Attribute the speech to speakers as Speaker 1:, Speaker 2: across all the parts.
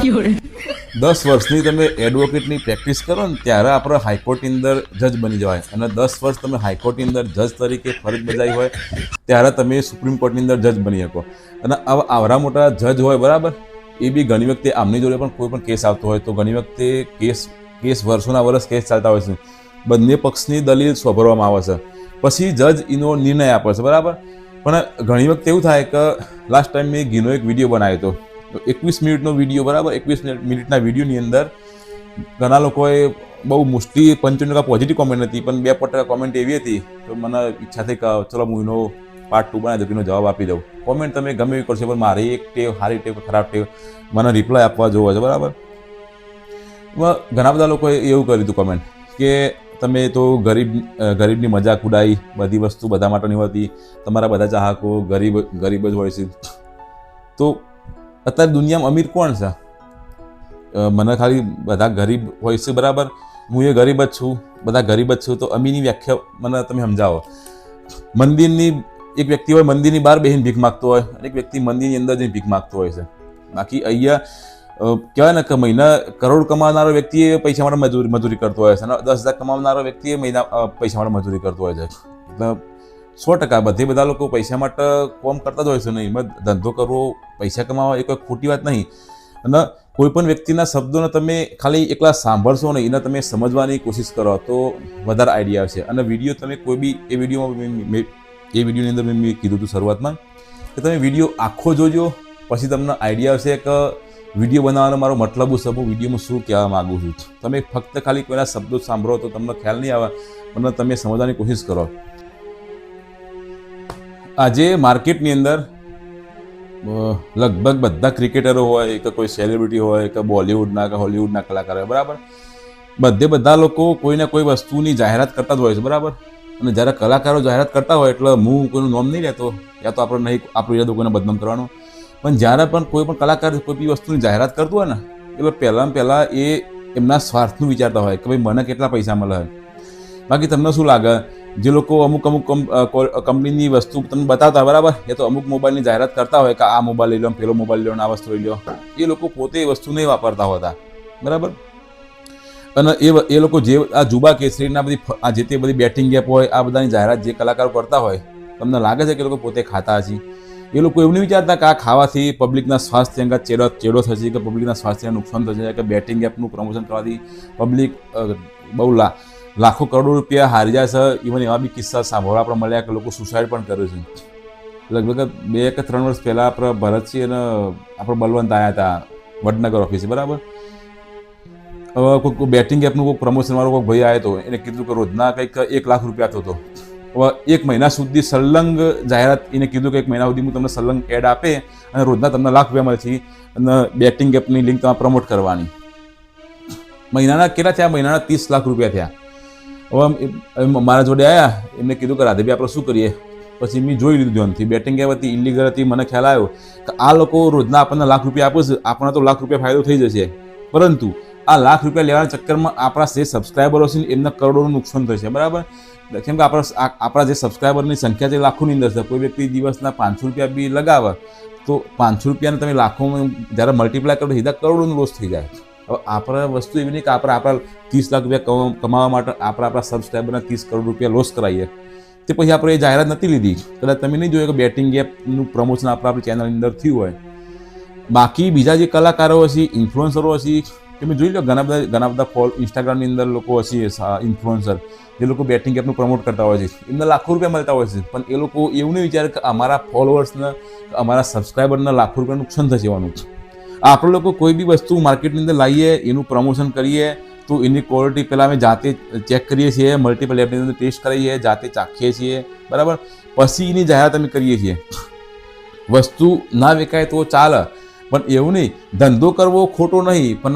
Speaker 1: દસ વર્ષની તમે એડવોકેટની પ્રેક્ટિસ કરો ને ત્યારે આપણે હાઈકોર્ટની અંદર જજ બની જવાય. અને દસ વર્ષ તમે હાઈકોર્ટની અંદર જજ તરીકે ફરજ બજાવી હોય, ત્યારે તમે સુપ્રીમ કોર્ટની અંદર જજ બની શકો. અને આવા આવરા મોટા જજ હોય બરાબર? એ બી ઘણી વખતે આમની જોડે પણ કોઈ પણ કેસ આવતો હોય. તો ઘણી વખતે કેસ કેસ વર્ષોના વર્ષ કેસ ચાલતા હોય છે. બંને પક્ષની દલીલ સ્વભરવામાં આવે છે. પછી જજ એનો નિર્ણય આપે છે. બરાબર? પણ ઘણી વખતે એવું થાય કે લાસ્ટ ટાઈમ મેં ઘીનો એક વીડિયો બનાવ્યો હતો. એકવીસ મિનિટનો વીડિયો, બરાબર? એકવીસ મિનિટના વિડીયોની અંદર ઘણા લોકોએ બહુ મુશ્તી પંચાણું ટકા પોઝિટિવ કોમેન્ટ હતી, પણ બે ટકા કોમેન્ટ એવી હતી, તો મને ઈચ્છા થઈ કે ચલો હું એનો પાર્ટ ટુ બનાવી દઉં એનો જવાબ આપી દઉં. કોમેન્ટ તમે ગમે એવી કરશો, પણ મારી એક ટેવ, સારી ટેવ, ખરાબ ટેવ, મને રિપ્લાય આપવા જોવો છે, બરાબર? ઘણા બધા લોકોએ એવું કર્યું હતું કોમેન્ટ કે, તમે તો ગરીબ ગરીબની મજાક ઉડાઈ, બધી વસ્તુ બધા માટે નહીં હોતી, તમારા બધા ચાહકો ગરીબ ગરીબ જ હોય છે. તો અત્યારે દુનિયામાં અમીર કોણ છે? મને ખાલી બધા ગરીબ હોય છે, બરાબર? હું એ ગરીબ જ છું, બધા ગરીબ જ છું, તો અમીરની વ્યાખ્યા મને તમે સમજાવો. મંદિરની, એક વ્યક્તિ હોય, મંદિરની બહાર બેહીને ભીખ માગતો હોય, અને એક વ્યક્તિ મંદિરની અંદર જઈને ભીખ માગતો હોય છે. બાકી અહીંયા કહેવાય ને કે મહિના, કરોડ કમાવનારો વ્યક્તિ પૈસા માટે મજૂરી મજૂરી કરતો હોય છે, અને દસ હજાર કમાવનારો વ્યક્તિ મહિના પૈસા માટે મજૂરી કરતો હોય છે. એટલે સો ટકા. બધે બધા લોકો પૈસા માટે કોમ કરતા જ હોય છે નહીં ધંધો કરવો, પૈસા કમાવા એ કોઈ ખોટી વાત નહીં. અને કોઈ પણ વ્યક્તિના શબ્દોને તમે ખાલી એકલા સાંભળશો ને, એને તમે સમજવાની કોશિશ કરો, તો વધારે આઈડિયા આવશે. અને વીડિયો તમે કોઈ બી, એ વિડીયોમાં એ વિડીયોની અંદર મેં કીધું હતું શરૂઆતમાં કે તમે વીડિયો આખો જોજો, પછી તમને આઈડિયા આવશે કે વીડિયો બનાવવાનો મારો મતલબ શું હું વિડીયોમાં શું કહેવા માગું છું? તમે ફક્ત ખાલી કોઈના શબ્દો સાંભળો તો તમને ખ્યાલ નહીં આવે અને તમે સમજવાની કોશિશ કરો. આજે માર્કેટની અંદર લગભગ બધા ક્રિકેટરો હોય કે કોઈ સેલિબ્રિટી હોય કે બોલિવૂડના કે હોલિવૂડના કલાકાર હોય, બરાબર? બધે બધા લોકો કોઈને કોઈ વસ્તુની જાહેરાત કરતા જ હોય છે, બરાબર? અને જ્યારે કલાકારો જાહેરાત કરતા હોય એટલે હું કોઈનું નામ નહીં લેતો, યા તો આપણે નહીં, આપણું ઈરાદો કોઈને બદનામ કરવાનો. પણ જ્યારે પણ કોઈ પણ કલાકાર કોઈ બી વસ્તુની જાહેરાત કરતું હોય ને, એટલે પહેલાં પહેલાં એ એમના સ્વાર્થનું વિચારતા હોય કે ભાઈ મને કેટલા પૈસા મળે. બાકી તમને શું લાગે? જે લોકો અમુક અમુક કંપ- કંપનીની વસ્તુ તમને બતાવતા બરાબર? એ તો અમુક મોબાઈલની જાહેરાત કરતા હોય કે આ મોબાઈલ લઈ લો, પેલો મોબાઈલ લો આ વસ્તુ લઈ લો. એ લોકો પોતે એ વસ્તુ નહીં વાપરતા હોતા. બરાબર? અને એ એ લોકો જે આ જુબા કેસરીના બધી આ જે તે બધી બેટિંગ એપ હોય, આ બધાની જાહેરાત જે કલાકારો કરતા હોય, તમને લાગે છે કે એ લોકો પોતે ખાતા હશે? એ લોકો એવું નહીં વિચારતા કે આ ખાવાથી પબ્લિકના સ્વાસ્થ્ય અંગે ચેડો ચેડો થશે કે પબ્લિકના સ્વાસ્થ્યને નુકસાન થશે કે બેટિંગ એપનું પ્રમોશન કરવાથી પબ્લિક બહુ લા લાખો કરોડો રૂપિયા હારી જાય છે. ઇવન એવા બી કિસ્સા સાંભળવા આપણે મળ્યા કે લોકો સુસાઇડ પણ કરે છે. લગભગ બે કે ત્રણ વર્ષ પહેલાં આપણે ભરતસિંહ અને આપણે બલવંત આવ્યા હતા વડનગર ઓફિસે બરાબર? હવે કોઈ બેટિંગ એપનું કોઈ પ્રમોશન વાળો કોઈ ભાઈ આવ્યો હતો એને કીધું કે રોજના કંઈક એક લાખ રૂપિયા થતો. હવે એક મહિના સુધી સલંગ જાહેરાત એને કીધું કે એક મહિના સુધી હું તમને સલંગ એડ આપે અને રોજના તમને લાખ રૂપિયા મળશે અને બેટિંગ એપની લિંક તમારે પ્રમોટ કરવાની. મહિનાના કેટલા થયા? મહિનાના ત્રીસ લાખ રૂપિયા થયા. હવે મારા જોડે આવ્યા એમને કીધું કે રાધેભાઈ આપણે શું કરીએ? પછી મેં જોઈ લીધું ધ્યાનથી. બેટિંગ એપ હતી ઇલીગલ હતી, મને ખ્યાલ આવ્યો કે આ લોકો રોજના આપણને લાખ રૂપિયા આપે છે, આપણને તો લાખ રૂપિયા ફાયદો થઈ જશે. પરંતુ આ લાખ રૂપિયા લેવાના ચક્કરમાં આપણા જે સબસ્ક્રાઈબરો છે એમને કરોડોનું નુકસાન થશે, બરાબર? કેમ કે આપણા આપણા જે સબસ્ક્રાઈબરની સંખ્યા છે લાખોની અંદર છે. કોઈ વ્યક્તિ દિવસના પાંચસો રૂપિયા બી લગાવે, તો પાંચસો રૂપિયાને તમે લાખોમાં જ્યારે મલ્ટીપ્લાય કરો, સીધા કરોડોનું લોસ થઈ જાય. હવે આપણે વસ્તુ એવી નહીં કે આપણે આપણા ત્રીસ લાખ રૂપિયા કમા- કમાવા માટે આપણે આપણા સબસ્ક્રાઈબરના ત્રીસ કરોડ રૂપિયા લોસ કરાવીએ તે પછી આપણે એ જાહેરાત નથી લીધી. કદાચ તમે નહીં જોયું કે બેટિંગ એપનું પ્રમોશન આપણે આપણી ચેનલની અંદર થયું હોય. બાકી બીજા જે કલાકારો હશે ઇન્ફ્લુઅન્સરો હશે, તમે જોઈ લો ઘણા બધા ઘણા બધા ફોલ ઇન્સ્ટાગ્રામની અંદર લોકો હશે ઇન્ફ્લુઅન્સર જે લોકો બેટિંગ એપનું પ્રમોટ કરતા હોય છે. એમને લાખો રૂપિયા મળતા હોય છે. પણ એ લોકો એવું નહીં વિચારે કે અમારા ફોલોઅર્સને અમારા સબસ્ક્રાઈબરને લાખો રૂપિયા નુકસાન થશે એવાનું. આપણે લોકો કોઈ બી વસ્તુ માર્કેટની અંદર લાવીએ, એનું પ્રમોશન કરીએ, તો એની ક્વોલિટી પહેલાં અમે જાતે ચેક કરીએ છીએ મલ્ટિપલ એપની અંદર ટેસ્ટ કરીએ, જાતે ચાખીએ છીએ, બરાબર? પછી એની જાહેરાત અમે કરીએ છીએ. વસ્તુ ના વેચાય તો ચાલે, પણ એવું નહીં, ધંધો કરવો ખોટો નહીં, પણ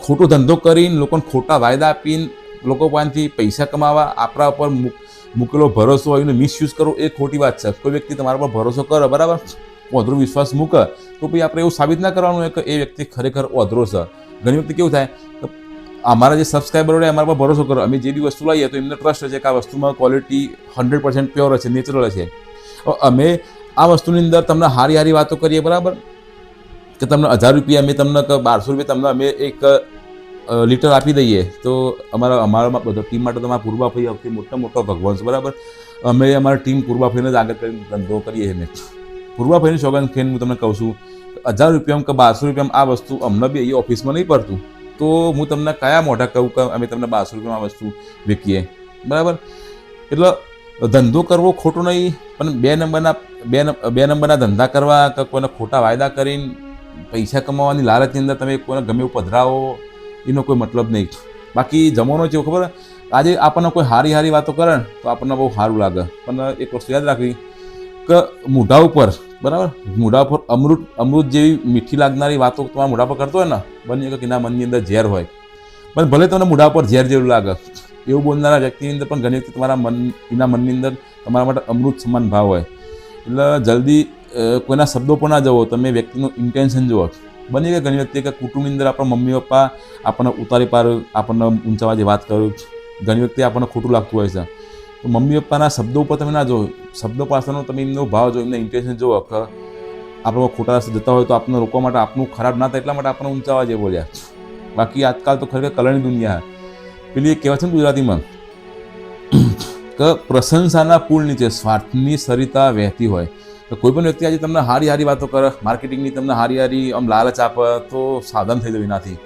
Speaker 1: ખોટો ધંધો કરીને લોકોને ખોટા વાયદા આપીને લોકો પાસેથી પૈસા કમાવા, આપણા ઉપર મૂક- મૂકેલો ભરોસો એનો મિસયુઝ કરવો, એ ખોટી વાત છે. કોઈ વ્યક્તિ તમારા પર ભરોસો કરો, બરાબર? ઓધરો વિશ્વાસ મૂક. તો પછી આપણે એવું સાબિત ના કરવાનું હોય કે એ વ્યક્તિ ખરેખર ઓધરો છે. ઘણી વખતે કેવું થાય કે અમારા જે સબસ્ક્રાઈબરો હોય, અમારા પર ભરોસો કરો. અમે જે બી વસ્તુ લાવીએ તો એમને ટ્રસ્ટ છે કે આ વસ્તુમાં ક્વોલિટી હંડ્રેડ પર્સન્ટ પ્યોર હશે નેચરલ હશે અમે આ વસ્તુની અંદર તમને હારી હારી વાતો કરીએ, બરાબર? કે તમને હજાર રૂપિયા અમે તમને બારસો રૂપિયા તમને અમે એક લીટર આપી દઈએ. તો અમારા અમારા બધો ટીમ માટે તમારા પૂર્વાભાઈ સૌથી મોટા મોટો ભગવાન છે, બરાબર? અમે અમારા ટીમ પૂર્વાભાઈને જ આગળ કરીને ધંધો કરીએ અમે પૂર્વાભાઈની સોગંદ ખાઈને હું તમને કહું છું, હજાર રૂપિયામાં કે બારસો રૂપિયામાં આ વસ્તુ અમને બી અહીંયા ઓફિસમાં નહીં પડતું. તો હું તમને કયા મોઢા કહું કે અમે તમને બારસો રૂપિયામાં આ વસ્તુ વેચીએ? બરાબર? એટલે ધંધો કરવો ખોટો નહીં, પણ બે નંબરના, બે બે નંબરના ધંધા કરવા કે કોઈને ખોટા વાયદા કરીને પૈસા કમાવાની લાલચની અંદર તમે કોઈને ગમે એવું પધરાવો, એનો કોઈ મતલબ નહીં. બાકી જમવાનો છે, ખબર? આજે આપણને કોઈ હારી હારી વાતો કરે તો આપણને બહુ સારું લાગે. પણ એક વસ્તુ યાદ રાખવી મોઢા ઉપર, બરાબર? મોઢા ઉપર અમૃત અમૃત જેવી મીઠી લાગનારી વાતો તમારા મોઢા પર કરતો હોય ને બની કે એના મનની અંદર ઝેર હોય. પણ ભલે તમને મોઢા ઉપર ઝેર જેવું લાગે, એવું બોલનારા વ્યક્તિની અંદર પણ ઘણી વખત તમારા મન એના મનની અંદર તમારા માટે અમૃત સમાન ભાવ હોય. એટલે જલ્દી કોઈના શબ્દો પણ ના જવો, તમે વ્યક્તિનું ઇન્ટેન્શન જુઓ. બની કે ઘણી વખતે કે કુટુંબની અંદર આપણા મમ્મી, પપ્પા આપણને ઉતારી પાડ્યું આપણને ઊંચા જે વાત કર્યું ઘણી વખતે આપણને ખોટું લાગતું હોય છે. તો મમ્મી પપ્પાના શબ્દો ઉપર તમે ના જો શબ્દો પાસેનો તમે એમનો ભાવ જો, એમના ઇન્ટેન્શન જો આપણો ખોટા રસ્તે જતા હોય તો આપણને રોકવા માટે આપનું ખરાબ ના થાય એટલા માટે આપણને ઊંચા જે બોલ્યા. બાકી આજકાલ તો ખરેખર કલરની દુનિયા પેલી એક કહેવાય છે ને ગુજરાતીમાં, કે પ્રશંસાના પુલ નીચે સ્વાર્થની સરિતા વહેતી હોય. તો કોઈ પણ વ્યક્તિ આજે તમને હારી હારી વાતો કરે, માર્કેટિંગની તમને હારી હારી આમ લાલચ આપે, તો સાવધાન થઈ જવું એનાથી.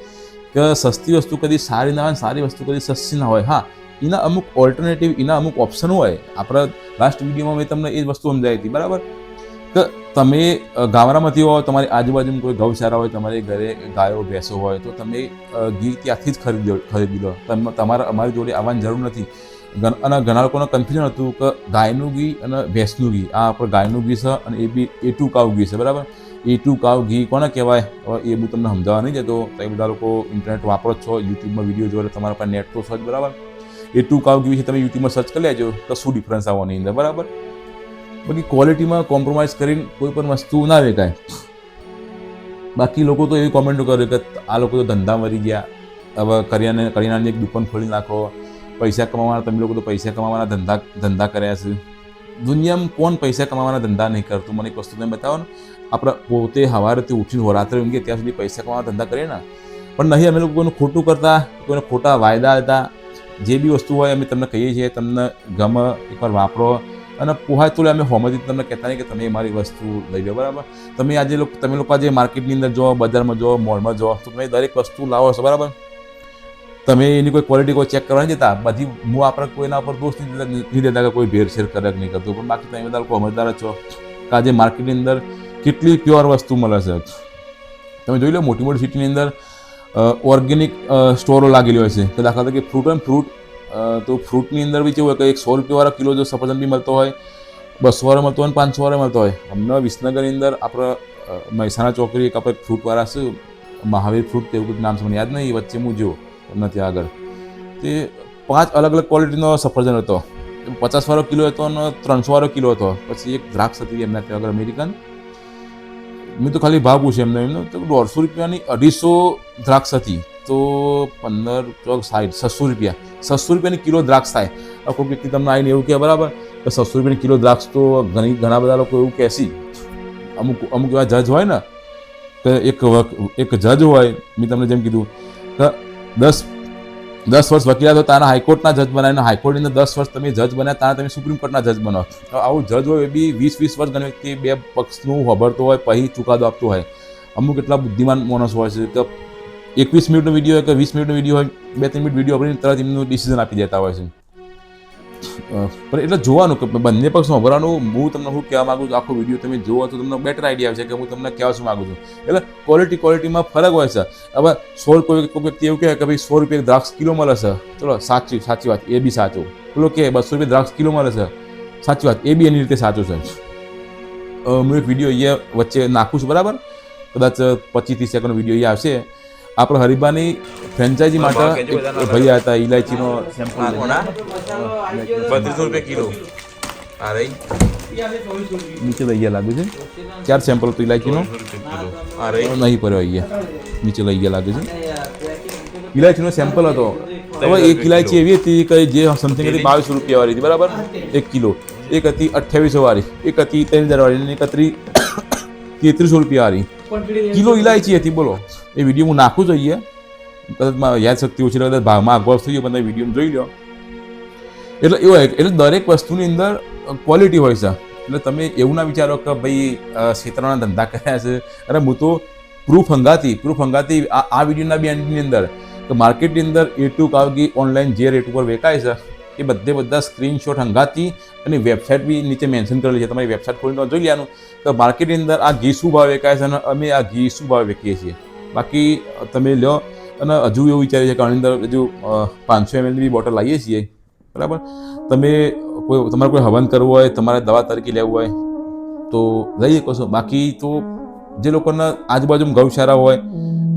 Speaker 1: કે સસ્તી વસ્તુ કદી સારી ના હોય સારી વસ્તુ કદી સસ્તી ના હોય. હા એના અમુક ઓલ્ટરનેટિવ એના અમુક ઓપ્શન હોય. આપણા લાસ્ટ વિડીયોમાં મેં તમને એ વસ્તુ સમજાવી હતી, બરાબર? કે તમે ગામડામાંથી હો તમારી આજુબાજુમાં કોઈ ગૌશાળા હોય, તમારી ઘરે ગાયો, ભેંસો હોય, તો તમે ઘી ત્યાંથી જ ખરીદી ખરીદી લો. તમે, તમારા, અમારી જોડે આવવાની જરૂર નથી. અને ઘણા લોકોને કન્ફ્યુઝન હતું કે ગાયનું ઘી અને ભેંસનું ઘી. આ આપણે ગાયનું ઘી છે અને એ બી, એ ટુ કાવ ઘી છે, બરાબર? એ ટુ કાવ ઘી કોને કહેવાય? હવે એ હું તમને સમજાવવા નહીં જતો તમે બધા લોકો ઇન્ટરનેટ વાપરો છો યુટ્યુબમાં વીડિયો જોડે તમારા પાસે નેટ તો જ, બરાબર? એ ટુ કાવ ઘી વિશે તમે યુટ્યુબમાં સર્ચ કરી લેજો, તો શું ડિફરન્સ આવવાની અંદર, બરાબર? બાકી ક્વોલિટીમાં કોમ્પ્રોમાઇઝ કરીને કોઈ પણ વસ્તુ ના વેચાય બાકી લોકો તો એવી કોમેન્ટો કરે કે આ લોકો તો ધંધા મરી ગયા. હવે કરિયાને, કરિયાણાની એક દુકાન ખોલી નાખો. પૈસા કમાવાના, તમે લોકો તો પૈસા કમાવાના, ધંધા ધંધા કર્યા છે. દુનિયામાં કોણ પૈસા કમાવાના, ધંધા નહીં કરતું મને એક વસ્તુ તમે બતાવો ને. આપણે પોતે સવારેથી ઉઠીને રાત્રે ઊંઘીએ, ત્યાં સુધી પૈસા કમાવાના, ધંધા કરીએ ને. પણ નહીં, અમે લોકો કોઈનું ખોટું કરતા, કોઈને ખોટા વાયદા હતા. જે બી વસ્તુ હોય અમે તમને કહીએ છીએ, તમને ગમે, એકવાર વાપરો અને પોહાય તો અમે હોમથી તમને કહેતા નહીં કે તમે મારી વસ્તુ લઈ લો બરાબર? તમે આજે લોકો, તમે લોકો આજે માર્કેટની અંદર જો બજારમાં જો મોલમાં જો તો તમે દરેક વસ્તુ લાવો છો, બરાબર? તમે એની કોઈ ક્વોલિટી કોઈ ચેક કરવા નહીં જતા બધી હું આપણે કોઈના ઉપર દોષ નહીં દેતા દેતા કે કોઈ ભેરસેર કરે નહીં કરતું, પણ બાકી તમે બધા લોકો સમજદાર છો કે આજે માર્કેટની અંદર કેટલી પ્યોર વસ્તુ મળે છે. તમે જોઈ લો મોટી મોટી સિટીની અંદર ઓર્ગેનિક સ્ટોરો લાગેલી હોય છે. કે દાખલા તરીકે ફ્રૂટ એન્ડ ફ્રૂટ તો ફ્રૂટની અંદર બી કેવું હોય કે એક સો રૂપિયાવાળા કિલો જો સફરજન બી મળતો હોય, બસો વાળો મળતો હોય અને પાંચસો વાળો મળતો હોય. અમને વિસનગરની અંદર આપણે મહેસાણા ચોકડી એક આપણે ફ્રૂટવાળા છે, મહાવીર ફ્રૂટ તેવું બધું નામ છે યાદ નહીં વચ્ચે હું જો એમના ત્યાં આગળ. તે પાંચ અલગ અલગ ક્વોલિટીનો સફરજન હતો. પચાસ વાળો કિલો હતો અને ત્રણસો વાળો કિલો હતો. પછી એક દ્રાક્ષ હતી એમના ત્યાં આગળ અમેરિકન. મેં તો ખાલી ભાવ પૂછ્યો એમને એમનો. તો દોઢસો રૂપિયાની અઢીસો દ્રાક્ષ હતી. તો પંદર, ચોક સાઠ છસો રૂપિયા. છસો રૂપિયાની કિલો દ્રાક્ષ થાય. કોઈ વ્યક્તિ તમને આવીને એવું કહે, બરાબર કે છસો રૂપિયાની કિલો દ્રાક્ષ તો ઘણી, ઘણા બધા લોકો એવું કહેશી અમુક અમુક એવા જજ હોય ને કે એક એક જજ હોય, મેં તમને જેમ કીધું કે દસ દસ વર્ષ વકીલાત તારા હાઈકોર્ટના જજ બનાવીને હાઈકોર્ટની અંદર દસ વર્ષ તમે જજ બન્યા, તારા તમે સુપ્રીમ કોર્ટના જજ બનો. આવું જજ હોય એ બી વીસ વીસ વર્ષ ઘણી વ્યક્તિ બે પક્ષનું હોબળતો હોય પછી ચુકાદો આપતો હોય. અમુક એટલા બુદ્ધિમાન માણસ હોય છે કે એકવીસ મિનિટનો વીડિયો હોય કે વીસ મિનિટનો વીડિયો હોય, બે, ત્રણ મિનિટ વીડિયો આપીને તરત એમનું ડિસિઝન આપી દેતા હોય છે. એટલે જોવાનું કે બંને પક્ષ સાંભળવાનું હું તમને શું કહેવા માગું છું, આખો વીડિયો તમે જોવો તો તમને બેટર આઈડિયા આવશે કે હું તમને કહેવા શું માંગુ છું. એટલે ક્વોલિટી ક્વોલિટીમાં ફરક હોય છે. હવે સો કોઈ કોઈ વ્યક્તિ એવું કહે કે ભાઈ સો રૂપિયા દ્રાક્ષ કિલો મળે છે. ચલો, સાચી સાચી વાત. એ બી સાચું. પેલો કે બસો રૂપિયા દ્રાક્ષ કિલો મળે છે. સાચી વાત. એ બી એની રીતે સાચું છે. હું એક વીડિયો અહીંયા વચ્ચે નાખું છું, બરાબર? કદાચ પચીસ, ત્રીસ સેકન્ડનો વીડિયો અહીંયા આવશે. આપણે હરિબાની ફ્રેન્ચાઇઝી માટે ભૈયા હતા ઇલાયચીનો સેમ્પલ
Speaker 2: બત્રીસો રૂપિયા કિલો. આ રહી.
Speaker 1: નીચે લઈ ગયા લાગે છે. ચાર સેમ્પલ હતું ઇલાયચીનો
Speaker 2: કિલો. આ રહી.
Speaker 1: નહીં પડ્યો અહીંયા નીચે લઈ ગયા લાગે છે. ઇલાયચીનો સેમ્પલ હતો. હવે એક ઇલાયચી એવી હતી કે જે સમથિંગ હતી બાવીસ રૂપિયા વાળી હતી બરાબર? એક કિલો. એક હતી અઠ્યાવીસો વાળી એક હતી ત્રણ હજાર વાળી અને એક હતી તેત્રીસો રૂપિયા વાળી. કિલો ઇલાયચી હતી બોલો. એ વીડિયો હું નાખું જોઈએ કદાચ મારા યાદ શક્તિ ઓછી કદાચ ભાવમાં આગળ થઈ ગયો બધા વીડિયો જોઈ લો. એટલે એવું એટલે દરેક વસ્તુની અંદર ક્વોલિટી હોય છે. એટલે તમે એવું ના વિચારો કે ભાઈ ક્ષેત્રના ધંધા કર્યા છે. અરે હું તો પ્રૂફ હંગાતી પ્રૂફ હંગાતી આ આ વિડીયોના બી એન્ડની અંદર. કે માર્કેટની અંદર એ ટુ કાવગી ઓનલાઈન જે રેટ ઉપર વેચાય છે એ બધે બધા સ્ક્રીનશોટ હંગાતી અને વેબસાઇટ બી નીચે મેન્શન કરેલી છે. તમારી વેબસાઇટ ખોલીને જોઈ લેવાનું. તો માર્કેટની અંદર આ ઘી શું ભાવ વેચાય છે અને અમે આ ઘી શું ભાવે વેચીએ છીએ. બાકી તમે લો અને હજુ એવું વિચારીએ છીએ કે અંદર હજુ પાંચસો એમએલની બી બોટલ લાવીએ છીએ. બરાબર? તમે કોઈ, તમારે કોઈ હવન કરવું હોય, તમારે દવા તરીકે લેવું હોય, તો લઈ શકો છો બાકી તો જે લોકોના આજુબાજુ ગૌશાળા હોય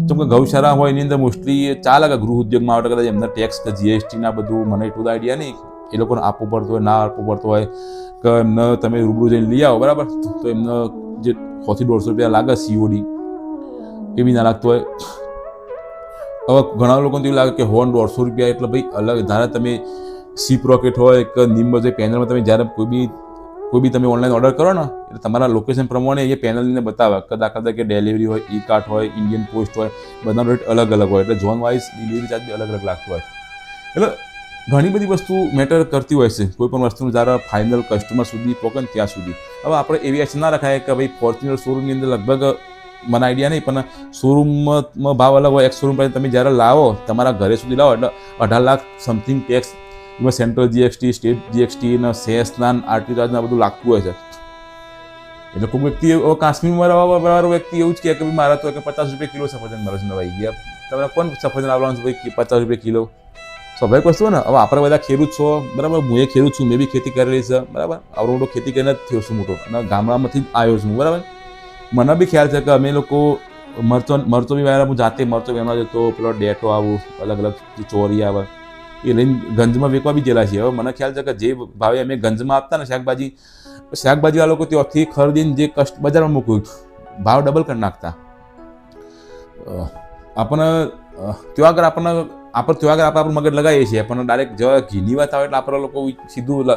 Speaker 1: જેમ કે ગૌશાળા હોય એની અંદર મોસ્ટલી ચાલે કે ગૃહ ઉદ્યોગમાં આવે કદાચ એમના ટેક્સ કે જીએસટીના બધું મને એટલું આઈડિયા નહીં. એ લોકોને આપવું પડતું હોય, ના આપવું પડતું હોય, કે એમને તમે રૂબરૂ જઈને લઈ આવો, બરાબર? તો એમને જે સોથી દોઢસો રૂપિયા લાગે સીઓડી એ બી ના લાગતું હોય. હવે ઘણા લોકોને એવું લાગે કે હોન દોઢસો રૂપિયા એટલે ભાઈ અલગ, ધારે તમે સીપ રોકેટ હોય કે નિમ્બો જે પેનલમાં તમે જ્યારે કોઈ બી કોઈ બી તમે ઓનલાઈન ઓર્ડર કરો ને, એટલે તમારા લોકેશન પ્રમાણે એ પેનલને બતાવે. કે દાખલા તરીકે ડિલિવરી હોય ઈ કાર્ટ હોય ઇન્ડિયન પોસ્ટ હોય, બધાનો રેટ અલગ અલગ હોય. એટલે ઝોન વાઇઝ ડિલિવરી ચાર્જ બી અલગ અલગ લાગતો હોય. એટલે ઘણી બધી વસ્તુ મેટર કરતી હોય છે. કોઈ પણ વસ્તુનું જ્યારે ફાઇનલ કસ્ટમર સુધી પહોંચે ત્યાં સુધી. હવે આપણે એવી આશા ના રખાય કે ભાઈ ફોર્ચ્યુનર શોરૂમની અંદર લગભગ મને આઈડિયા નહીં, પણ શોરૂમમાં ભાવ અલગ હોય. એક શોરૂમ પર તમે જ્યારે લાવો, તમારા ઘરે સુધી લાવો, એટલે અઢાર લાખ સમથિંગ ટેક્સ એમાં સેન્ટ્રલ જીએસટી સ્ટેટ જીએસટી ને સેસના આરટી ચાર્જના બધું લાગતું હોય છે. એટલે કોઈ વ્યક્તિ એવો કાશ્મીરમાં રહેવા વ્યક્તિ એવું જ કહે કે ભાઈ, મારા તો કે પચાસ રૂપિયા કિલો સફરજન મારા છે નવાઈ ગયા. તમે કોણ સફરજન આવવાનું છે ભાઈ? પચાસ રૂપિયા કિલો? સ્વાભાવિક વસ્તુ ને. હવે આપણે બધા ખેડૂત છો. બરાબર, હું એ ખેડૂત છું, મેં બી ખેતી કરેલી છે. બરાબર, આવડો મોટો ખેતી કરીને જ થયો છું મોટો. અને ગામડામાંથી જ આવ્યો છું બરાબર? મને બી ખ્યાલ છે કે અમે લોકો મરચો મરચો બી વાળા હું જાતે મરચો વેણવા જતો, પેલો ડેટો આવું અલગ અલગ ચોરી આવે. એ લઈને ગંજમાં વેચવા બી ગયેલા છે હવે મને ખ્યાલ છે કે જે ભાવે અમે ગંજમાં આપતા ને શાકભાજી શાકભાજી વાળા લોકો ત્યાંથી ખરીદીને જે કષ્ટ બજારમાં મૂક્યું, ભાવ ડબલ કરી નાખતા. આપણને ત્યાં આગળ આપણને, આપણે ત્યાં આગળ આપણે આપણું મગજ લગાવીએ છીએ. પણ ડાયરેક્ટ જેવા ઘીની વાત આવે એટલે આપણે લોકો સીધું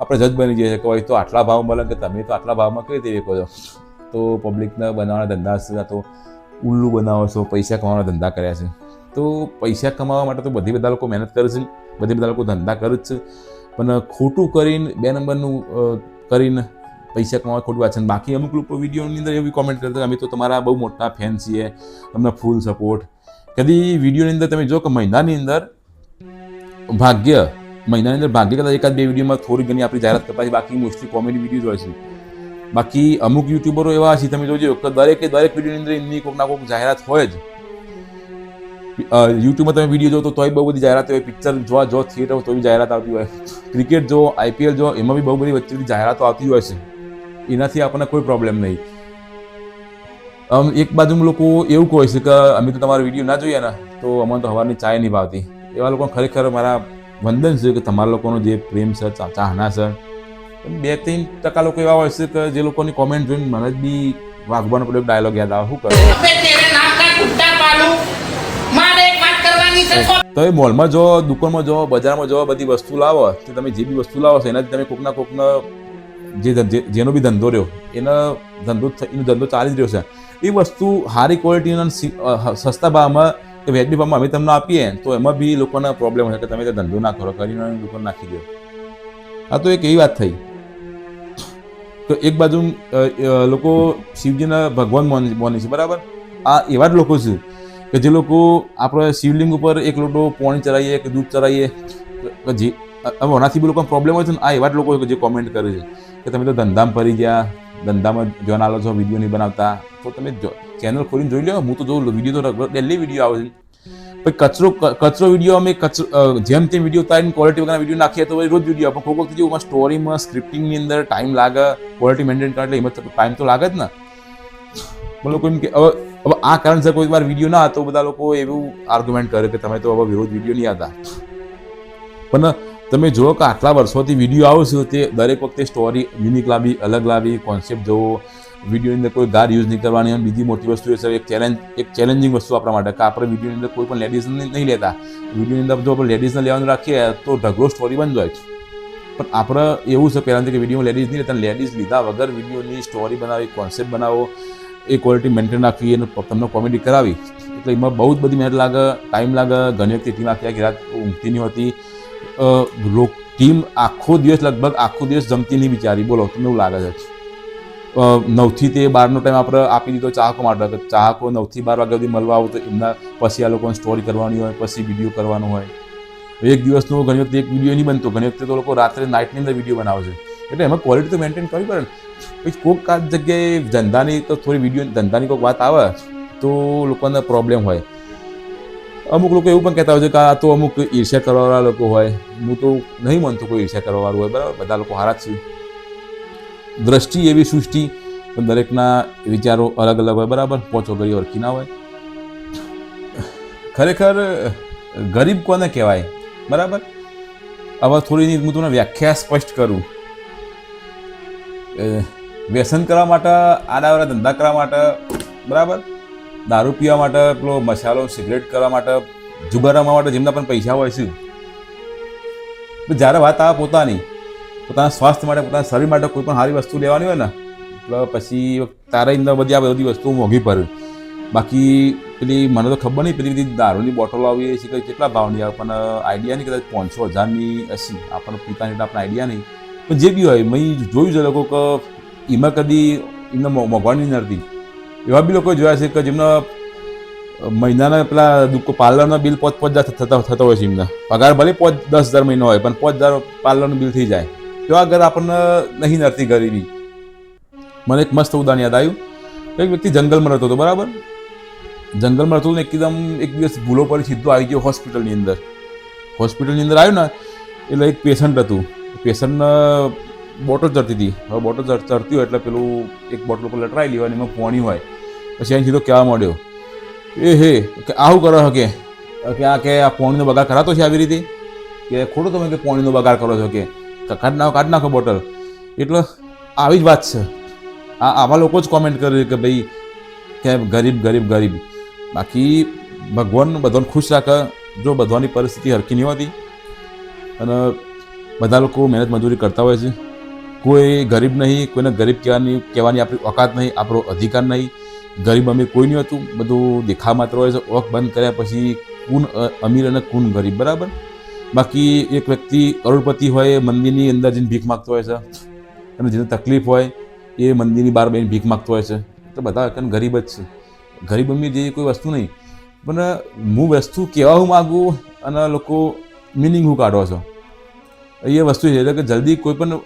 Speaker 1: આપણે જજ બની જઈએ કે ભાઈ તો આટલા ભાવ મળે કે તમે તો આટલા ભાવમાં કઈ રીતે વેચો છો? તો પબ્લિકના બનાવવાના ધંધા છે, તો ઉલ્લુ બનાવો છો, પૈસા કમાવાના ધંધા કર્યા છે. તો પૈસા કમાવા માટે તો બધી બધા લોકો મહેનત કરે છે, બધી બધા લોકો ધંધા કરે છે. પણ ખોટું કરીને બે નંબરનું કરીને પૈસા કમાવા ખોટું વાત છે. બાકી અમુક લોકો વિડીયોની અંદર એવી કોમેન્ટ કરતા અમે તો તમારા બહુ મોટા ફેન છીએ, તમને ફૂલ સપોર્ટ કદી વિડીયોની અંદર તમે જો કે મહિનાની અંદર ભાગ્ય, મહિનાની અંદર ભાગ્ય કદાચ એકાદ બે વિડીયોમાં થોડી ઘણી આપણી જાહેરાત કરતા છે, બાકી મોસ્ટલી કોમેડી વીડિયો હોય છે. બાકી અમુક યુટ્યુબરો એવા છે તમે જોજો કે દરેકે દરેક વિડીયોની અંદર એમની કોઈક ના કોઈક જાહેરાત હોય જ. યુટ્યુબમાં તમે વીડિયો જો તોય બહુ બધી જાહેરાત હોય પિક્ચર જોવા જો થિયેટર તો બી જાહેરાત આવતી હોય. ક્રિકેટ જો આઈપીએલ જો, એમાં બી બહુ બધી વચ્ચે જાહેરાતો આવતી હોય છે. એનાથી આપણને કોઈ પ્રોબ્લેમ નહીં. આમ એક બાજુ લોકો એવું કહે છે કે, અમે તો તમારો વીડિયો ના જોઈએ ને, તો અમને તો હવારની ચાય નહીં ભાવતી. એવા લોકો ખરેખર મારા વંદન છે કે તમારા લોકોનો જે પ્રેમ છે ચાહના છે. બે ત્રણ ટકા લોકો એવા હોય છે કે જે લોકોની કોમેન્ટ જોઈને મને જ બી વાઘબાનો પેલો ડાયલોગ યાદ આવે, શું કરે? તમે મોલમાં જો દુકાનમાં જો બજારમાં જો બધી વસ્તુ લાવો. તો તમે જે બી વસ્તુ લાવો છો, એનાથી તમે કોકના કોકનો જે જેનો બી ધંધો રહ્યો, એનો ધંધો એનો ધંધો ચાલી જ રહ્યો છે. એ વસ્તુ સારી ક્વોલિટીના સસ્તા ભાવમાં કે વ્યાજબી ભાવમાં અમે તમને આપીએ, તો એમાં બી લોકોના પ્રોબ્લેમ હોય કે તમે તે ધંધો ના કરો, કરીને દુકાન નાખી દો. આ તો એક એવી વાત થઈ. તો એક બાજુ લોકો શિવજીના ભગવાન માને છે બરાબર? આ એવા જ લોકો છે કે જે લોકો આપણે શિવલિંગ ઉપર એક લોટો પાણી ચડાવીએ કે દૂધ ચડાવીએ જે, હવે ઓનાથી બી લોકોને પ્રોબ્લેમ હોય છે ને, આ એવા જ લોકો જે કોમેન્ટ કરે છે. કે તમે તો ધંધામાં ફરી ગયા, ધંધામાં જોન આલો છો વીડિયો નહીં બનાવતા. તો તમે ચેનલ ખોલીને જોઈ લો. હું તો જોઉં વીડિયો તો ડેલી વીડિયો આવે છે. પછી કચરો કચરો વીડિયો અમે કચરો જેમ તેમ વીડિયો ઉતારીને ક્વોલિટી વગરના વીડિયો નાખીએ તો રોજ વીડિયો આપણે કોઈક વખત જેવું સ્ટોરીમાં સ્ક્રિપ્ટિંગની અંદર ટાઈમ લાગે ક્વોલિટી મેન્ટેન કરે એટલે એમાં ટાઈમ તો લાગે જ ને. પણ લોકો એમ કે, હવે હવે આ કારણસર કોઈ વાર વીડિયો ના હતો, બધા લોકો એવું આર્ગ્યુમેન્ટ કરે કે તમે તો હવે વિરોધ વીડિયો નહીં હતા પણ તમે જુઓ કે આટલા વર્ષોથી વીડિયો આવે છે તે દરેક વખતે સ્ટોરી યુનિક લાવી અલગ લાવી કોન્સેપ્ટ જોવો. વિડીયોની અંદર કોઈ ગાર યુઝ નહીં કરવાની અને બીજી મોટી વસ્તુ એ છે, એક ચેલેન્જ એક ચેલેન્જિંગ વસ્તુ આપણા માટે કે આપણે વિડીયોની અંદર કોઈ પણ લેડીઝ નહીં લેતા. વિડીયોની અંદર જો આપણે લેડીઝને લેવાનું રાખીએ તો ઢગલો સ્ટોરી બંધ હોય પણ આપણે એવું છે પહેલાંથી કે વીડિયો લેડીઝ નહીં લેતા લેડીઝ લીધા વગર વિડીયોની સ્ટોરી બનાવી કોન્સેપ્ટ બનાવો. એ ક્વોલિટી મેન્ટેન રાખવી અને તમને કોમેડી કરાવી, એટલે એમાં બહુ જ બધી મહેનત લાગે ટાઈમ લાગે, ઘણી વખતે ટીમ આખી આખી રાત ઊંઘતી નહીં હોતી. ટીમ આખો દિવસ લગભગ આખો દિવસ જમતી નહીં બિચારી. બોલો, તમને એવું લાગે છે? નવથી તે બારનો ટાઈમ આપણે આપી દીધો ચાહકો માટે. ચાહકો નવથી બાર વાગ્યા સુધી મળવા આવો તો એમના પછી આ લોકોને સ્ટોરી કરવાની હોય, પછી વીડિયો કરવાનો હોય. એક દિવસનો ઘણી વખત એક વીડિયો નહીં બનતો. ઘણી વખતે તો લોકો રાત્રે નાઇટની અંદર વીડિયો બનાવે છે. એટલે એમાં ક્વોલિટી તો મેન્ટેન કરવી પડે ને. પછી કોઈક કાચ જગ્યાએ ધંધાની તો થોડી વીડિયો ધંધાની કોઈક વાત આવે તો લોકોને પ્રોબ્લેમ હોય. અમુક લોકો એવું પણ કહેતા હોય છે કે આ તો અમુક ઈર્ષ્યા કરવાવાળા લોકો હોય. હું તો નહીં માનતો કોઈ ઈર્ષ્યા કરવાવાળું હોય, બરાબર? બધા લોકો હારા છે. દ્રષ્ટિ એવી સૃષ્ટિ, પણ દરેકના વિચારો અલગ અલગ હોય, બરાબર? પોચો ગરી ઓળખી ના હોય. ખરેખર, ગરીબ કોને કહેવાય? બરાબર? આવા થોડી હું તમને વ્યાખ્યા સ્પષ્ટ કરું. વ્યસન કરવા માટે આડાવાળા ધંધા કરવા માટે, બરાબર? દારૂ પીવા માટે, પેલો મસાલો, સિગરેટ કરવા માટે, જુગાર રમવા માટે જેમના પણ પૈસા હોય છે. જ્યારે વાત આવે પોતાની, પોતાના સ્વાસ્થ્ય માટે, પોતાના શરીર માટે કોઈ પણ સારી વસ્તુ લેવાની હોય ને એટલે પછી તારા અંદર બધી આ બધી વસ્તુઓ મોંઘી પડે. બાકી પેલી, મને તો ખબર નહીં પેલી બધી દારૂની બોટલો આવી છે કે કેટલા ભાવની આવે, પણ આઈડિયા નહીં કદાચ પાંચસો હજારની હશે. આપણને પિતાની એટલે આપણને આઈડિયા નહીં. પણ જે બી હોય, મેં જોયું છે લોકો કે એમાં કદી એમને મોંઘવાની નથી એવા બી લોકો જોયા છે કે જેમના મહિનાના પેલા પાર્લરના બિલ પાંચ પાંચ હજાર થતા થતા હોય છે એમના. પગાર ભલે પાંચ, દસ હજાર મહિનો હોય, પણ પાંચ હજાર પાર્લરનું બિલ થઈ જાય. તેવા ઘર આપણને નહીં નડતી ગરીબી. મને એક મસ્ત ઉદાહરણ યાદ આવ્યું. એક વ્યક્તિ જંગલમાં રહેતો હતો, બરાબર? જંગલમાં રહેતો ને એકદમ એક દિવસ ભૂલો પડી, સીધો આવી ગયો હોસ્પિટલની અંદર. હોસ્પિટલની અંદર આવ્યો ને, એટલે એક પેશન્ટ હતું. પેશન્ટને બોટલ ચડતી હતી. હવે બોટલ ચડતી હોય એટલે પેલું એક બોટલ ઉપર લટરાઈ લેવાની, એમાં પોણી હોય. પછી અહીં સીધો કહેવા માંડ્યો, એ હે, કે આવું કરો કે? કે આ કે આ પોણીનો બગાડ કરાતો છે આવી રીતે? કે ખોટો તમે કે પોણીનો બગાડ કરો છો કે? કાઢ નાખો કાઢ નાખો બોટલ. એટલે આવી જ વાત છે. આ આવા લોકો જ કોમેન્ટ કરે કે ભાઈ, કે ગરીબ ગરીબ ગરીબ. બાકી ભગવાન બધાને ખુશ રાખે, જો બધાની પરિસ્થિતિ હરખી નહીં હોતી. અને બધા લોકો મહેનત મજૂરી કરતા હોય છે. કોઈ ગરીબ નહીં, કોઈને ગરીબ કહેવાની કહેવાની આપણી ઓકાત નહીં, આપણો અધિકાર નહીં. ગરીબ અમીર કોઈ નહીં હતું, બધું દેખા માત્ર હોય છે. ઓખ બંધ કર્યા પછી કુન અમીર અને કુન ગરીબ, બરાબર? બાકી એક વ્યક્તિ કરોડપતિ હોય મંદિરની અંદર જઈને ભીખ માગતો હોય છે. અને જેને તકલીફ હોય, એ મંદિરની બહાર બેસીને ભીખ માગતો હોય છે. તો બધા કારણ ગરીબ જ છે. ગરીબ અમીર જેવી કોઈ વસ્તુ નહીં. પણ હું વસ્તુ કહેવા હું માગું અને લોકો મિનિંગ હું કાઢો છો. એ વસ્તુ છે, એટલે કે જલ્દી કોઈ પણ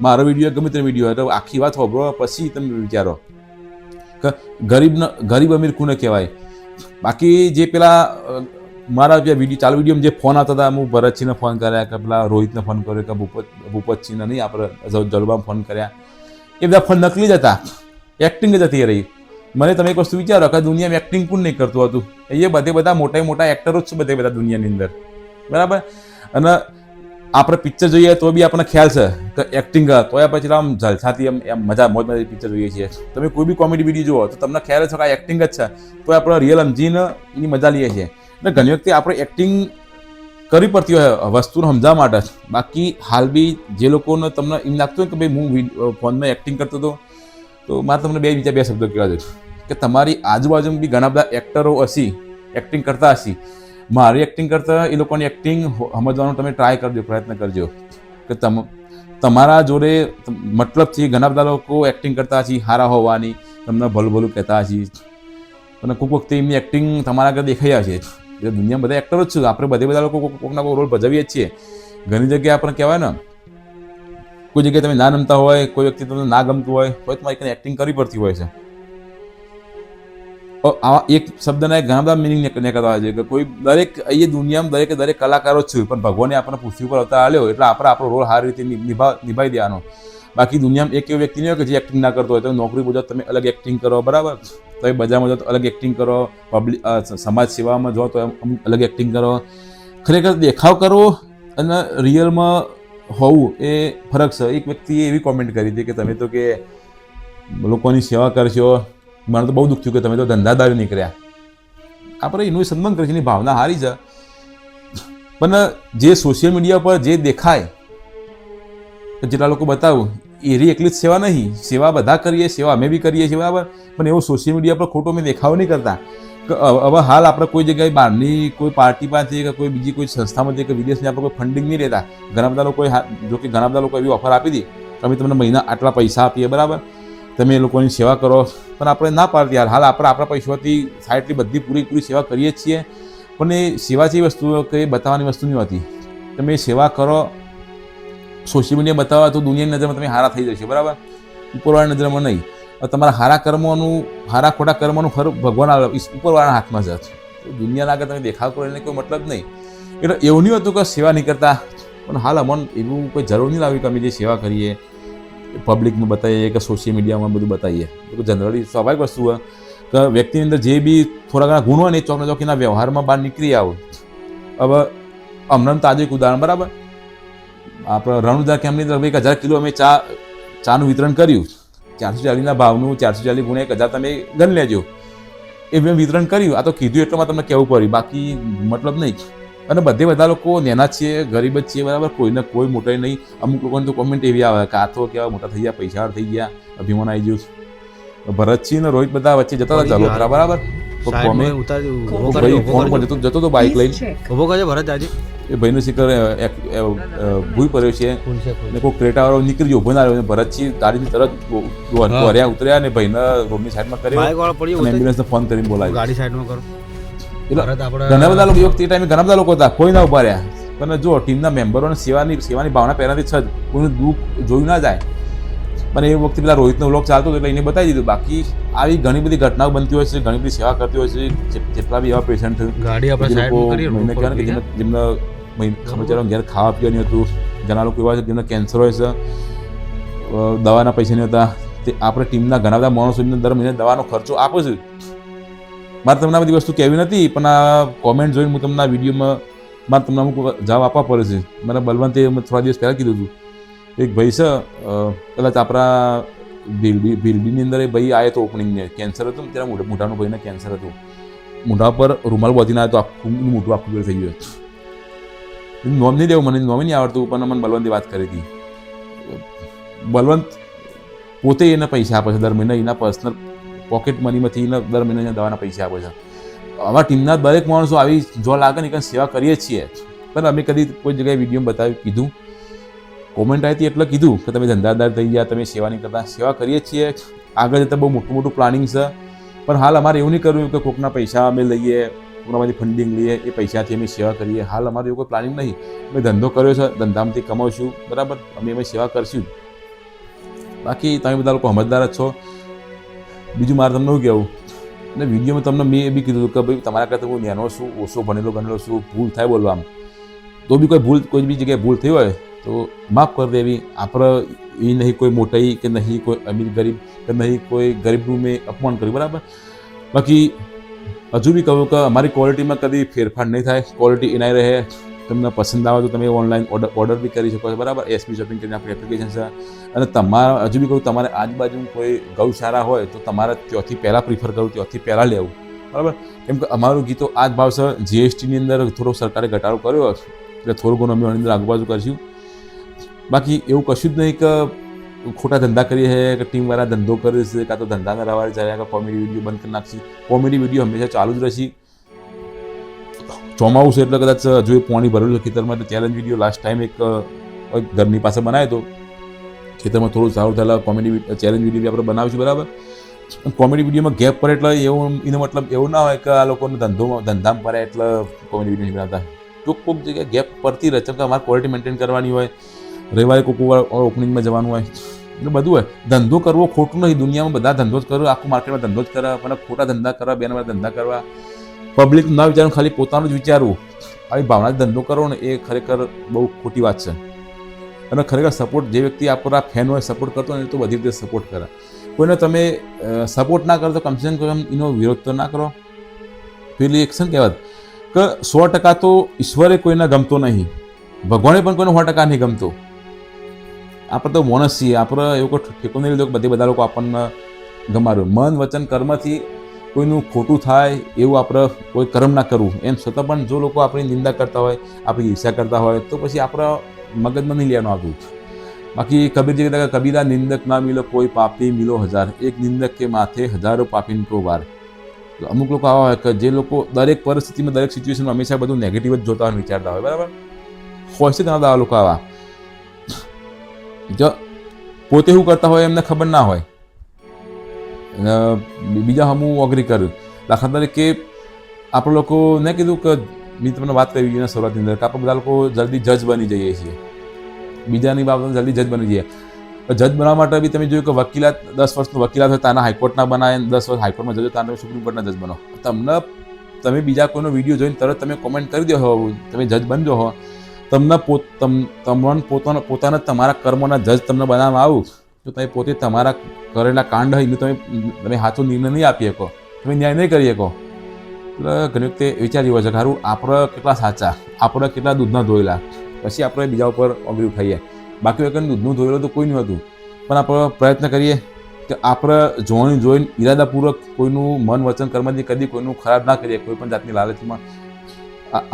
Speaker 1: મારો વીડિયો ગમે તે વીડિયો હોય, તો આખી વાત હોભળો, પછી તમે વિચારો. ગરીબ ગરીબ અમીર કોને કહેવાય? બાકી જે પેલા મારા જે વીડિયો ચાલુ વિડીયોમાં જે ફોન આવતા હતા, હું ભરતસિંહને ફોન કર્યા, કે પેલા રોહિતને ફોન કર્યો, કે ભૂપત, ભૂપતસિંહને નહીં, આપણે જલબામ ફોન કર્યા. એ બધા ફોન નકલી જ હતા. એક્ટિંગ જ હતી રહી. મને તમે એક વસ્તુ વિચારો, કે દુનિયામાં એક્ટિંગ કોણ નહીં કરતું હતું? એ બધે બધા મોટા મોટા એક્ટરો જ છે બધે બધા દુનિયાની અંદર. બરાબર? અને આપણે પિક્ચર જોઈએ તો બી આપણને ખ્યાલ છે કે એક્ટિંગ તો એ પછી આમ જલસાથી એમ એમ મજા, મોજ મજા પિક્ચર જોઈએ છીએ. તમે કોઈ બી કોમેડી વીડિયો જુઓ તો તમને ખ્યાલ છે કે આ એક્ટિંગ જ છે. તો આપણે રિયલ સમજીને એની મજા લઈએ છીએ. એટલે ઘણી વખતે આપણે એક્ટિંગ કરવી પડતી હોય, વસ્તુને સમજવા માટે. બાકી હાલ બી જે લોકોને તમને એમ લાગતું હોય કે ભાઈ હું ફોનમાં એક્ટિંગ કરતો હતો, તો મારે તમને બે બીજા બે શબ્દો કહેવા છે. કે તમારી આજુબાજુમાં બી ઘણા બધા એક્ટરો હશે એક્ટિંગ કરતા હશી. મારી એક્ટિંગ કરતા એ લોકોની એક્ટિંગ સમજવાનો તમે ટ્રાય કરજો, પ્રયત્ન કરજો. કે તમ, તમારા જોડે મતલબથી ઘણા બધા લોકો એક્ટિંગ કરતા હશી, હારા હોવાની, તમને ભલું ભલું કહેતા હશી. અને કોઈક વખતે એમની એક્ટિંગ તમારા આગળ દેખાઈ છે. એટલે દુનિયામાં બધા એક્ટરો જ છે. આપણે બધે બધા લોકો કોકના કોઈ રોલ ભજવીએ જ છીએ. ઘણી જગ્યાએ આપણે કહેવાય ને, કોઈ જગ્યાએ તમે ના નમતા હોય, કોઈ વ્યક્તિ તમને ના ગમતું હોય, તો તમારે એક્ટિંગ કરવી પડતી હોય છે. આવા એક શબ્દના ઘણા બધા મિનિંગ નીકળતા હોય છે કે કોઈ દરેક અહીંયા દુનિયામાં દરેકે દરેક કલાકારો છે, પણ ભગવાને આપણને પૃથ્વી પર અવતાર આવ્યો એટલે આપણે આપણો રોલ સારી રીતે નિભાવી દેવાનો. બાકી દુનિયામાં એક એવો વ્યક્તિ નહીં હોય કે જે એક્ટિંગ ના કરતો હોય, તો નોકરી મુજબ તમે અલગ એક્ટિંગ કરો, બરાબર? તમે બજારમાં જાઓ તો અલગ એક્ટિંગ કરો પબ્લિક સમાજ સેવામાં જાઓ તો અલગ એક્ટિંગ કરો. ખરેખર દેખાવ કરવો અને રિયલમાં હોવું એ ફરક છે. એક વ્યક્તિએ એવી કોમેન્ટ કરી હતી કે તમે તો કે લોકોની સેવા કરશો મને તો બહુ દુઃખ થયું કે તમે તો ધંધાદારી નીકળ્યા. આપણે એનું સન્માન કરે છે એની ભાવના સારી છે. પણ જે સોશિયલ મીડિયા પર જે દેખાય જેટલા લોકો બતાવું, એરી એકલી જ સેવા નહીં, સેવા બધા કરીએ, સેવા અમે બી કરીએ છીએ, બરાબર? પણ એવો સોશિયલ મીડિયા પર ખોટો અમે દેખાવ નહીં કરતા. હવે હાલ આપણે કોઈ જગ્યાએ બહારની કોઈ પાર્ટી પાસે કે કોઈ બીજી કોઈ સંસ્થામાંથી કે વિદેશની આપણે કોઈ ફંડિંગ નહીં લેતા ઘણા બધા લોકોએ જો કે ઘણા બધા લોકો એવી ઓફર આપી હતી અમે તમને મહિના આટલા પૈસા આપીએ, બરાબર? તમે એ લોકોની સેવા કરો. પણ આપણે ના પાડતી યાર. હાલ આપણે આપણા પૈસાથી સાઈડની બધી પૂરેપૂરી સેવા કરીએ છીએ. પણ એ સેવા જેવી વસ્તુ કે એ બતાવવાની વસ્તુ નહીં હોતી. તમે સેવા કરો. સોશિયલ મીડિયા બતાવવા તો દુનિયાની નજરમાં તમે હારા થઈ જશે, બરાબર? ઉપરવાળાની નજરમાં નહીં. તમારા હારા કર્મોનું, હારા ખોટા કર્મોનું ફર ભગવાન ઉપરવાળાના હાથમાં જ દુનિયાના આગળ તમે દેખાવ કરો એને કોઈ મતલબ નહીં. એટલે એવું નહીં હતું કે સેવા નહીં કરતા. પણ હાલ અમન એવું કોઈ જરૂર નહીં લાવી કે અમે જે સેવા કરીએ. પબ્લિકમાં બતાવીએ કે સોશિયલ મીડિયામાં બધું બતાવીએ. જનરલી સ્વાભાવિક વસ્તુ હોય. કે વ્યક્તિની અંદર જે બી થોડા ઘણા ગુણ હોય ને ચોકના ચોકીના વ્યવહારમાં બહાર નીકળી આવે. હવે હમણાં તાજું એક ઉદાહરણ, બરાબર? આપણે રણુદા કેમ્પની અંદર એક હજાર કિલો અમે ચા ચાનું વિતરણ કર્યું. ચારસો ચાલીસના ભાવનું, ચારસો ચાલીસ ગુણે એક હજાર તમે ગણ લેજો. એ મેં વિતરણ કર્યું. આ તો કીધું એટલામાં તમને કહેવું પડ્યું. બાકી મતલબ નહીં. અને બધે બધા લોકો નેના છીએ ગરીબ જ છીએ બરાબર? કોઈને કોઈ મોટાઈ નહીં. અમુક લોકોને તો કોમેન્ટ એવી આવે કે આ તો કેવા મોટા થઈ ગયા પૈસા થઈ ગયા અભિમાન આવી ગયું ભરતસિંહ ને રોહિત બધા વચ્ચે જતા હતા જલોત્રા બરાબર? ભાઈ. જતો જતો તો બાઇક લઈને.
Speaker 3: કરજો ભરત આજે
Speaker 1: એ ભાઈનું શિખર ભૂલ પડ્યો છે. ને કોઈ ક્રેટાવાળો નીકળી ગયો ઊભો ના રહ્યો ભરતસિંહ ગાડીની તરત
Speaker 3: હા.
Speaker 1: ઉતર્યા ને ભાઈને રોડની સાઈડમાં કર્યો.
Speaker 3: વાળો.
Speaker 1: એમ્બ્યુલન્સને ફોન કરીને બોલાવ્યો.
Speaker 3: ગાડી સાઈડમાં કરો.
Speaker 1: ઘણા બધા લોકો એ ટાઈમે ઘણા બધા લોકો હતા કોઈ ના ઊભા રહ્યા. પણ જો ટીમના મેમ્બરોને સેવાની સેવાની ભાવના પહેલાંથી છે જ. કોઈનું દુઃખ જોયું ના જાય. પણ એ વખતે પેલા રોહિતનો વ્લોગ ચાલતો હતો એટલે એને બતાવી દીધું. બાકી આવી ઘણી બધી ઘટનાઓ બનતી હોય છે ઘણી બધી સેવા કરતી હોય છે જેટલા બી એવા પેશન્ટ જેમને ખબર ઘેર ખાવા પીવાની હતું. ઘણા લોકો એવા છે જેમને કેન્સર હોય છે. દવાના પૈસા નહીં હતા. તે આપણે ટીમના ઘણા બધા માણસો દર મહિને દવાનો ખર્ચો આપે છે. મારે તમને આ બધી વસ્તુ કહેવી નથી, પણ આ કોમેન્ટ જોઈને હું તમને આ વિડીયોમાં મારે તમને અમુક જવાબ આપવા પડે છે. મને બલવંતે થોડા દિવસ પહેલાં કીધું હતું. એક ભાઈ છે કદાચ આપણા ભીલડી ભીલડીની અંદર એ ભાઈ આવ્યો હતો ઓપનિંગને કેન્સર હતું ને, ત્યારે મોઢા, મોઢાનું ભાઈને કેન્સર હતું. મોઢા પર રૂમાલ બોધીને આવ્યો તો આખું મોટું આખું બેલ થઈ ગયું. નોમ નહીં દેવું મને નોમ નહીં આવડતું, પણ મને બલવંતે વાત કરી હતી. બલવંત પોતે એને પૈસા આપે છે દર મહિને, એના પર્સનલ પોકેટ મનીમાંથી દર મહિને દવાના પૈસા આપે છે. આવા ટીમના દરેક માણસો આવી જો લાગે ને કંઈ સેવા કરીએ છીએ, પણ અમે કદી કોઈ જગ્યાએ વીડિયો બતાવી કીધું. કોમેન્ટ આવી એટલે કીધું કે તમે ધંધાદાર થઈ ગયા, તમે સેવા નહીં કરતા. સેવા કરીએ છીએ. આગળ જતાં બહુ મોટું મોટું પ્લાનિંગ છે. પણ હાલ અમારે એવું નહીં કરવું કે કોકના પૈસા અમે લઈએ, કોકનામાંથી ફંડિંગ લઈએ, એ પૈસાથી અમે સેવા કરીએ. હાલ અમારે એવું કોઈ પ્લાનિંગ નહીં. અમે ધંધો કર્યો છે, ધંધામાંથી કમાવશું. બરાબર? અમે અમે સેવા કરશું. બાકી તમે બધા લોકો સમજદાર જ છો. બીજું મારે તમને શું કહેવું? અને વિડીયોમાં તમને મેં એ બી કીધું હતું કે ભાઈ, તમારા કરતાં હું નાનો છું, ઓછો ભણેલો ગણેલો છું, ભૂલ થાય બોલવામાં તો બી કોઈ ભૂલ, કોઈ બી જગ્યાએ ભૂલ થઈ હોય, તો માફ કરી દેવી આપણે એ નહીં કોઈ મોટાઈ કે નહીં કોઈ અમીર ગરીબ કે નહીં કોઈ ગરીબનું મેં અપમાન કર્યું, બરાબર? બાકી હજુ બી કહું કે અમારી ક્વોલિટીમાં કદી ફેરફાર નહીં થાય ક્વોલિટી એનાય રહે. તમને પસંદ આવે તો તમે ઓનલાઈન ઓર્ડર ઓર્ડર બી કરી શકો છો. બરાબર? એસપી શોપિંગ કરીને આપણી એપ્લિકેશન છે. અને તમારા, હજુ બી કહું તમારે આજુબાજુ કોઈ ગૌશાળા હોય તો તમારે ત્યાંથી પહેલાં પ્રિફર કરવું, ત્યાંથી પહેલાં લેવું. બરાબર? કેમ કે અમારું ગીતો આ જ ભાવ છે. જીએસટીની અંદર થોડો સરકારે ઘટાડો કર્યો એટલે થોડું ઘણું અમે અંદર આજુબાજુ કરીશું. બાકી એવું કશું જ નહીં કે ખોટા ધંધા કરીએ છે કે ટીમવાળા ધંધો કરે છે, કાં તો ધંધાના રવાડે ચાલ્યા કે કોમેડી વીડિયો બંધ કરી નાખશે. કોમેડી વીડિયો હંમેશા ચાલુ જ રહેશે. ચોમાવું એટલે કદાચ હજુ એ પાણી ભરેલું છે ખેતરમાં એટલે ચેલેન્જ વીડિયો લાસ્ટ ટાઈમ એક ઘરની પાસે બનાવ્યો હતો. ખેતરમાં થોડું સારું થયેલા કોમેડી ચેલેન્જ વીડિયો આપણે બનાવીશું, બરાબર? કોમેડી વિડીયોમાં ગેપ પડે એટલે એવું, એનો મતલબ એવું ના હોય કે આ લોકોનો ધંધોમાં, ધંધામાં પડે એટલે કોમેડી વીડિયો નહીં બનાવતા. ટૂંક કોઈક જગ્યાએ ગેપ પડતી રહે કે અમારે ક્વોલિટી મેન્ટેન કરવાની હોય રવિવારે કોઈક ઓપનિંગમાં જવાનું હોય, એટલે બધું હોય. ધંધો કરવો ખોટું નહીં. દુનિયામાં બધા ધંધો જ કરો, આખું માર્કેટમાં ધંધો જ કરવા પણ ખોટા ધંધા કરવા બે ધંધા કરવા. પબ્લિક ના વિચારવું ખાલી પોતાનું જ વિચારવું. આવી ભાવના ધંધો કરો ને એ ખરેખર બહુ ખોટી વાત છે. અને ખરેખર સપોર્ટ જે વ્યક્તિ આપણા ફેન હોય સપોર્ટ કરતો હોય તો બધી રીતે સપોર્ટ કરે. કોઈને તમે સપોર્ટ ના કરો તો કમસે કમ એનો વિરોધ તો ના કરો. પેલી એક છે કહેવત? કે સો ટકા તો ઈશ્વરે કોઈને ગમતો નહીં. ભગવાને પણ કોઈને સો ટકા નહીં ગમતો. આપણે તો મોનસ છીએ. આપણે એવું કોઈ ઠેકો નહીં લીધો કે બધી બધા લોકો આપણને ગમાડ્યું મન, વચન, કર્મથી કોઈનું ખોટું થાય એવું આપણે કોઈ કર્મ ના કરવું. એમ છતાં પણ જો લોકો આપણી નિંદા કરતા હોય, આપણી ઈર્ષા કરતા હોય, તો પછી આપણા મગજમાં નહીં લેવાનું આવતું. બાકી કબીરજી કહેતા કબીરા નિંદક ના મિલો કોઈ પાપી મિલો હજાર. એક નિંદક કે માથે હજારો પાપીન કો વાર. અમુક લોકો આવા હોય કે જે લોકો દરેક પરિસ્થિતિમાં, દરેક સિચ્યુએશનમાં હંમેશા બધું નેગેટિવ જ જોતા હોય વિચારતા હોય. બરાબર? હોય છે ઘણા લોકો આવા. જો પોતે શું કરતા હોય એમને ખબર ના હોય. અને બીજા હમું અગ્રી કર્યું. દાખલા તરીકે આપણે લોકો નહીં કીધું કે મેં તમને વાત કરી એના શરૂઆતની અંદર કે આપણે બધા લોકો જલ્દી જજ બની જઈએ છીએ. બીજાની બાબતમાં જલ્દી જજ બની જઈએ. જજ બનવા માટે બી તમે જોયું કે વકીલાત દસ વર્ષનો વકીલાત હોય તાના હાઈકોર્ટના બનાવે દસ વર્ષ હાઈકોર્ટમાં જજો તાના સુપ્રીમ કોર્ટના જજ બનો. તમને તમે બીજા કોઈનો વીડિયો જોઈને તરત તમે કોમેન્ટ કરી દો હો, તમે જજ બનજો હો. તમને પોત તમ તમને પોતાના પોતાના તમારા કર્મોના જજ તમને બનાવવામાં આવું. તો તમે પોતે તમારા કરેલા કાંડ હોય તમે તમે સાચો નિર્ણય નહીં આપી શકો. તમે ન્યાય નહીં કરી શકો. એટલે ઘણી વખતે વિચારી હોય છે ખારું આપણે કેટલા સાચા, આપણે કેટલા દૂધના ધોયેલા. પછી આપણે બીજા ઉપર અઘરી ઉઠાઈએ બાકી વગર દૂધનું ધોયેલું તો કોઈ નહીં હતું. પણ આપણે પ્રયત્ન કરીએ કે આપણે જોવાની જોઈને ઈરાદાપૂર્વક કોઈનું મન વચન કર્મથી કદી કોઈનું ખરાબ ના કરીએ, કોઈ પણ જાતની લાલચમાં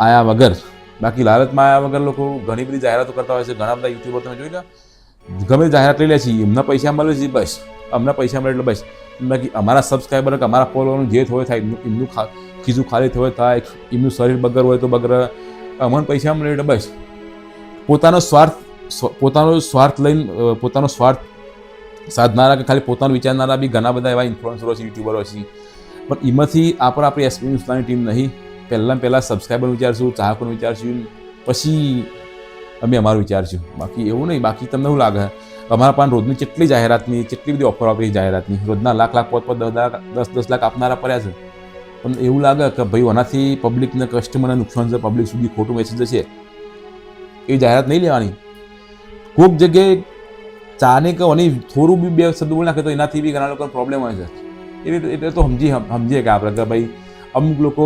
Speaker 1: આયા વગર. બાકી લાલચમાં આયા વગર લોકો ઘણી બધી જાહેરાતો કરતા હોય છે. ઘણા બધા યુટ્યુબર તમે જોઈ લો ગમે જાહેરાત લઈ લે છે, એમના પૈસા મળે છે, બસ. અમને પૈસા મળે એટલે બસ. બાકી અમારા સબસ્ક્રાઈબર કે અમારા ફોલોવરનું જે થયું થાય, એમનું એમનું ખા ખીચું ખાલી થયું થાય, એમનું શરીર બગર હોય તો બગર અમને પૈસા મળે એટલે બસ. પોતાનો સ્વાર્થ પોતાનો સ્વાર્થ લઈને પોતાનો સ્વાર્થ સાધનારા કે ખાલી પોતાનું વિચારનારા બી ઘણા બધા એવા ઇન્ફ્લુઅન્સરો છે યુટ્યુબરો છે. પણ એમાંથી આપણે આપણી એસપી હિન્દુસ્તાની ટીમ નહીં. પહેલાં પહેલાં સબસ્ક્રાઈબર વિચારશું, ચાહકોને વિચારશું. પછી અમે અમારું વિચારશું. બાકી એવું નહીં, બાકી તમને એવું લાગે? અમારા પણ રોજની કેટલી જાહેરાતની, કેટલી બધી ઓફર આપી છે જાહેરાતની? રોજના લાખ લાખ પોત પોત દસ દસ લાખ આપનારા પડ્યા છે. પણ એવું લાગે કે ભાઈ આનાથી પબ્લિકને કસ્ટમરને નુકસાન છે પબ્લિક સુધી ખોટું મેસેજ જશે એ જાહેરાત નહીં લેવાની. કોઈક જગ્યાએ ચાને કે અને થોડું બી બે શબ્દ બોલી નાખે તો એનાથી બી ઘણા લોકોને પ્રોબ્લેમ હોય છે. એ રીતે એટલે તો સમજી સમજીએ કે આપણે કે ભાઈ અમુક લોકો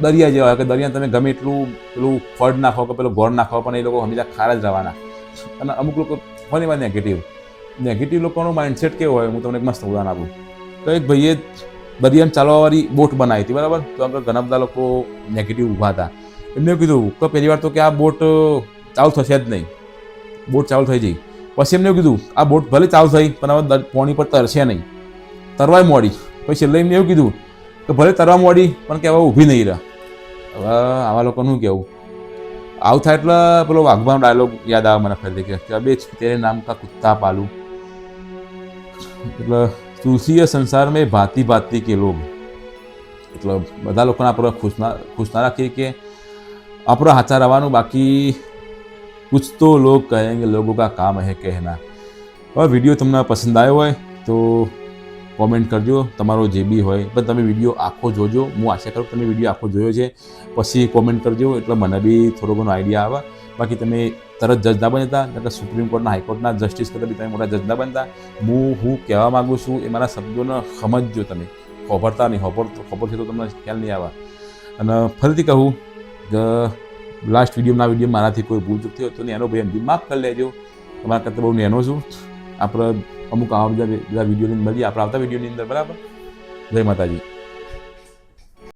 Speaker 1: દરિયા જેવા કે દરિયા તમે ગમે એટલું પેલું ફળ નાખો કે પેલું ગોળ નાખો, પણ એ લોકો હંમેશા ખારા જ રહેવાના. અને અમુક લોકો ફરી વાર નેગેટિવ નેગેટિવ લોકોનો માઇન્ડસેટ કેવો હોય, હું તમને એક મસ્ત ઉદાહરણ આપું. તો એક ભાઈએ દરિયામાં ચાલવાવાળી બોટ બનાવી હતી, બરાબર? તો આગળ ઘણા બધા લોકો નેગેટિવ ઊભા હતા. એમને કીધું કે પહેલી વાર તો કે આ બોટ ચાલુ થશે જ નહીં. બોટ ચાલુ થઈ જઈ. પછી એમને એવું કીધું, આ બોટ ભલે ચાલુ થઈ, પણ હવે પોણી પર તરશે નહીં. તરવાય મોડી. પછી છેલ્લે એમને એવું કીધું તો ભલે તરવા મોડી, પણ કે હવે ઊભી નહીં રહ્યા. હવે આવા લોકોનું કેવું? કહેવું આવું થાય એટલે પેલો વાઘબાનો ડાયલોગ યાદ આવે મને ફરીથી કે બે તેરે નામ કા કુત્તા પાલું. એટલે તુલસીય સંસાર મેં ભાતી ભાતી કે લોગ એટલે બધા લોકોને આપણે ખુશના ખુશના રાખીએ કે આપણે હાચા રહેવાનું બાકી કુછ તો લોગ કહેંગે, લોગો કા કામ હે કહેના. હવે વીડિયો તમને પસંદ આવ્યો હોય તો કોમેન્ટ કરજો, તમારો જે બી હોય. પણ તમે વીડિયો આખો જોજો. હું આશા કરું તમે વીડિયો આખો જોયો છે. પછી કોમેન્ટ કરજો, એટલે મને બી થોડો ઘણો આઈડિયા આવે. બાકી તમે તરત જજ ના બનતા એટલે સુપ્રીમ કોર્ટના હાઈકોર્ટના જસ્ટિસ કરતાં બી તમે મોટા જજ ના બનતા. હું હું કહેવા માગું છું, એ મારા શબ્દોને સમજજો તમે. ખબરતા નહીં ખબર ખબર છે તો તમને ખ્યાલ નહીં આવે. અને ફરીથી કહું કે લાસ્ટ વિડીયોના વીડિયો મારાથી કોઈ ભૂલ ચૂક થયો તો નેનો ભાઈ એમથી માફ કરી લેજો. તમારા કરતાં બહુ નેનો છું. આપણે અમુક આવા બધા બધા વિડીયોની મળીએ. આપણે આવતા વિડીયોની અંદર બરાબર? જય માતાજી.